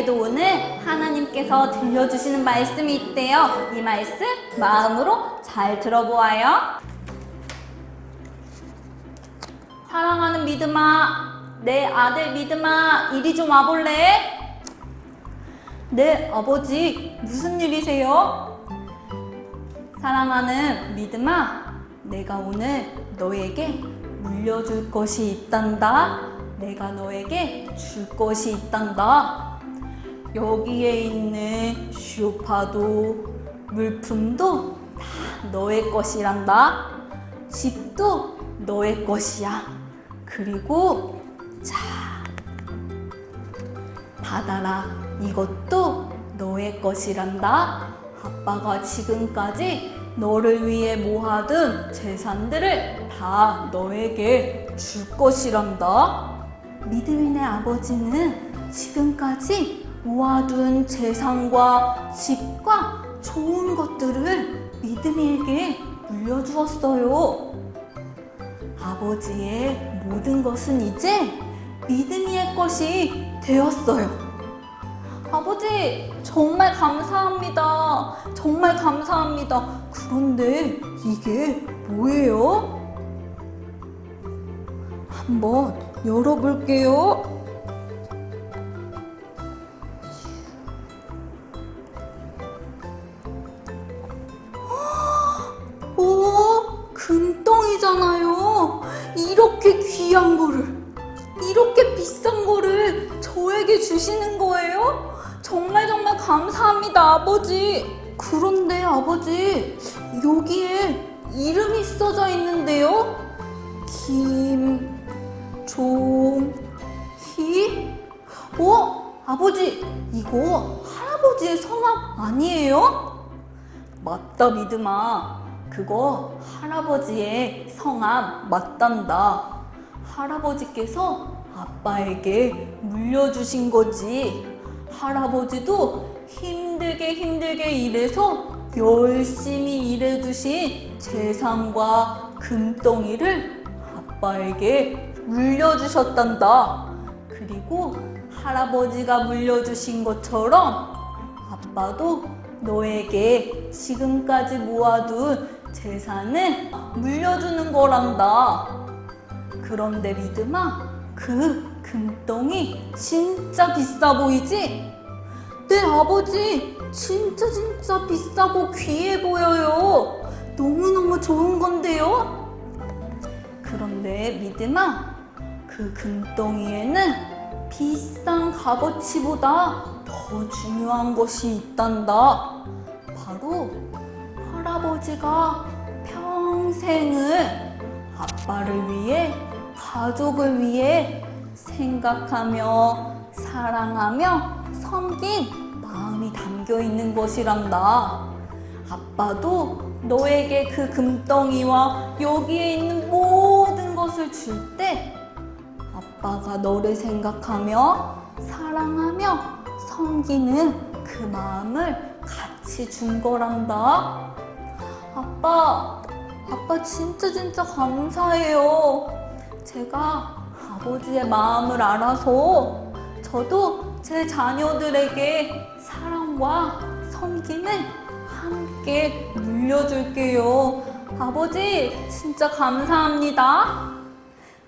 우리에게도 오늘 하나님께서 들려주시는 말씀이 있대요. 이 말씀 마음으로 잘 들어보아요. 사랑하는 믿음아, 내 아들 믿음아, 이리 좀 와볼래? 네, 아버지, 무슨 일이세요? 사랑하는 믿음아, 내가 오늘 너에게 물려줄 것이 있단다. 내가 너에게 줄 것이 있단다. 여기에 있는 쇼파도 물품도 다 너의 것이란다. 집도 너의 것이야. 그리고 자, 받아라. 이것도 너의 것이란다. 아빠가 지금까지 너를 위해 모아둔 재산들을 다 너에게 줄 것이란다. 믿음인의 아버지는 지금까지 모아둔 재산과 집과 좋은 것들을 믿음이에게 물려주었어요. 아버지의 모든 것은 이제 믿음이의 것이 되었어요. 아버지, 정말 감사합니다. 정말 감사합니다. 그런데 이게 뭐예요? 한번 열어볼게요. 귀한 거를, 이렇게 비싼 거를 저에게 주시는 거예요? 정말 정말 감사합니다, 아버지. 그런데 아버지, 여기에 이름이 써져 있는데요? 김종희? 어? 아버지, 이거 할아버지의 성함 아니에요? 맞다, 믿음아. 그거 할아버지의 성함 맞단다. 할아버지께서 아빠에게 물려주신 거지. 할아버지도 힘들게 힘들게 일해서 열심히 일해주신 재산과 금덩이를 아빠에게 물려주셨단다. 그리고 할아버지가 물려주신 것처럼 아빠도 너에게 지금까지 모아둔 재산을 물려주는 거란다. 그런데 믿음아, 그 금덩이 진짜 비싸 보이지? 네, 아버지. 진짜 진짜 비싸고 귀해 보여요. 너무너무 좋은 건데요? 그런데 믿음아, 그 금덩이에는 비싼 값어치보다 더 중요한 것이 있단다. 바로 할아버지가 평생을 아빠를 위해, 가족을 위해 생각하며 사랑하며 섬긴 마음이 담겨 있는 것이란다. 아빠도 너에게 그 금덩이와 여기에 있는 모든 것을 줄 때 아빠가 너를 생각하며 사랑하며 섬기는 그 마음을 같이 준 거란다. 아빠, 아빠 진짜 진짜 감사해요. 제가 아버지의 마음을 알아서 저도 제 자녀들에게 사랑과 섬김을 함께 물려줄게요. 아버지, 진짜 감사합니다.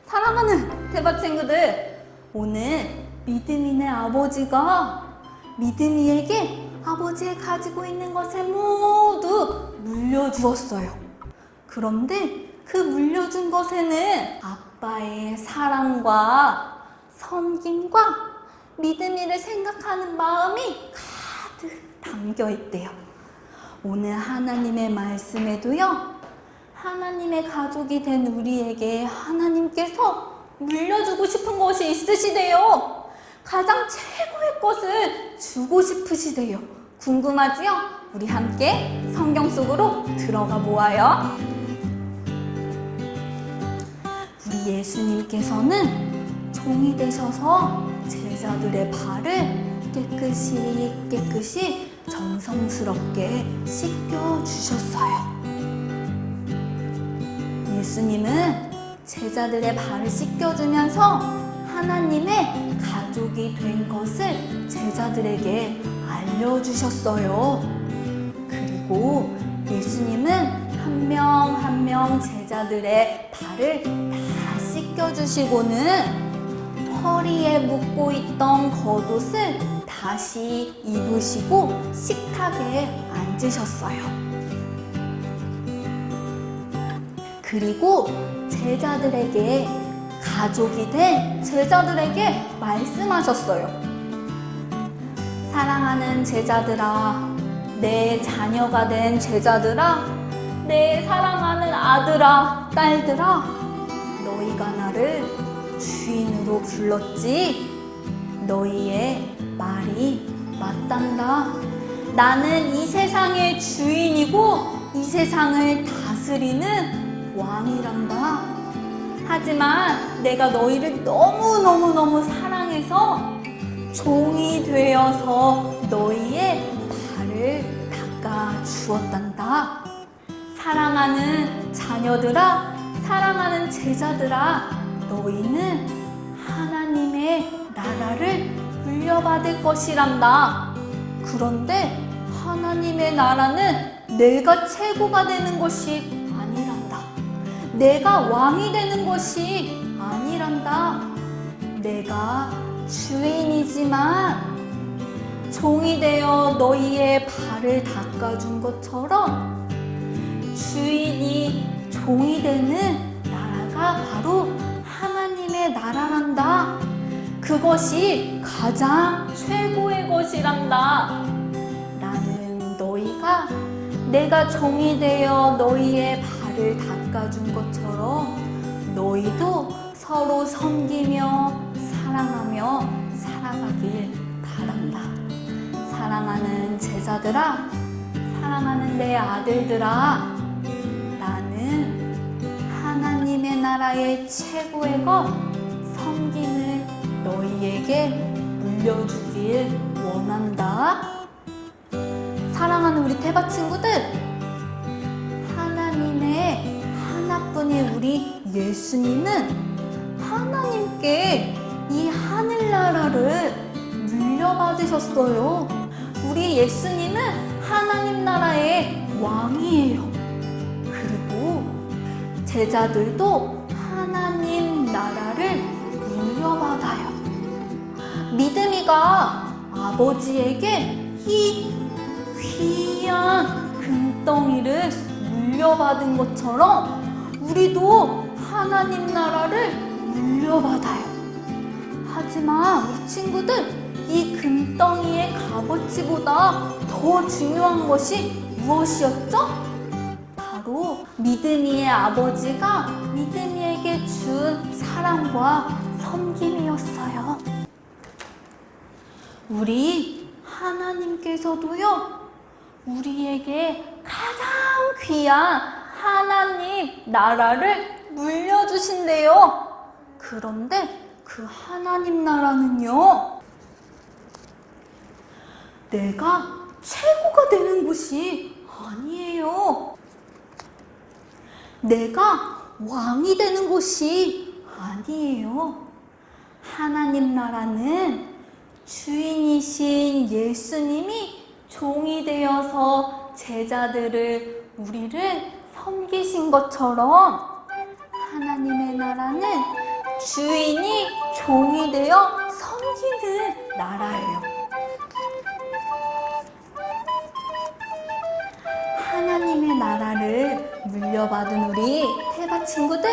사랑하는 대박 친구들, 오늘 믿음이네 아버지가 믿음이에게 아버지의 가지고 있는 것을 모두 물려주었어요. 그런데 그 물려준 것에는 아빠의 사랑과 섬김과 믿음이를 생각하는 마음이 가득 담겨 있대요. 오늘 하나님의 말씀에도요, 하나님의 가족이 된 우리에게 하나님께서 물려주고 싶은 것이 있으시대요. 가장 최고의 것을 주고 싶으시대요. 궁금하지요? 우리 함께 성경 속으로 들어가 보아요. 예수님께서는 종이 되셔서 제자들의 발을 깨끗이 깨끗이 정성스럽게 씻겨 주셨어요. 예수님은 제자들의 발을 씻겨주면서 하나님의 가족이 된 것을 제자들에게 알려주셨어요. 그리고 예수님은 한 명 한명 제자들의 발을 다 씻겨주시고는 허리에 묶고 있던 겉옷을 다시 입으시고 식탁에 앉으셨어요. 그리고 제자들에게 가족이 된 제자들에게 말씀하셨어요. 사랑하는 제자들아, 내 자녀가 된 제자들아, 내 사랑하는 아들아, 딸들아, 나를 주인으로 불렀지? 너희의 말이 맞단다. 나는 이 세상의 주인이고 이 세상을 다스리는 왕이란다. 하지만 내가 너희를 너무너무너무 사랑해서 종이 되어서 너희의 발을 닦아 주었단다. 사랑하는 자녀들아, 사랑하는 제자들아, 너희는 하나님의 나라를 물려받을 것이란다. 그런데 하나님의 나라는 내가 최고가 되는 것이 아니란다. 내가 왕이 되는 것이 아니란다. 내가 주인이지만 종이 되어 너희의 발을 닦아준 것처럼 주인이 종이 되는 그것이 가장 최고의 것이란다. 나는 너희가 내가 종이 되어 너희의 발을 닦아준 것처럼 너희도 서로 섬기며 사랑하며 살아가길 바란다. 사랑하는 제자들아, 사랑하는 내 아들들아, 나는 하나님의 나라의 최고의 것, 너희에게 물려주길 원한다. 사랑하는 우리 태바 친구들, 하나님의 하나뿐인 우리 예수님은 하나님께 이 하늘나라를 물려받으셨어요. 우리 예수님은 하나님 나라의 왕이에요. 그리고 제자들도 하나님 나라를 물려받아요. 믿음이가 아버지에게 이 귀한 금덩이를 물려받은 것처럼 우리도 하나님 나라를 물려받아요. 하지만 우리 친구들 이 금덩이의 값어치보다 더 중요한 것이 무엇이었죠? 바로 믿음이의 아버지가 믿음이에게 준 사랑과 섬김이었어요. 우리 하나님께서도요, 우리에게 가장 귀한 하나님 나라를 물려주신대요. 그런데 그 하나님 나라는요, 내가 최고가 되는 곳이 아니에요. 내가 왕이 되는 곳이 아니에요. 하나님 나라는 주인이신 예수님이 종이 되어서 제자들을 우리를 섬기신 것처럼 하나님의 나라는 주인이 종이 되어 섬기는 나라예요. 하나님의 나라를 물려받은 우리 태바 친구들,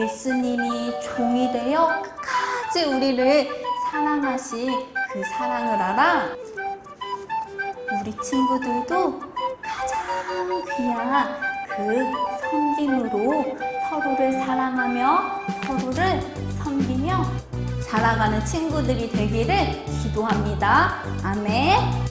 예수님이 종이 되어 끝까지 우리를 사랑하신 그 사랑을 알아. 우리 친구들도 가장 귀한 그 섬김으로 서로를 사랑하며 서로를 섬기며 자라가는 친구들이 되기를 기도합니다. 아멘.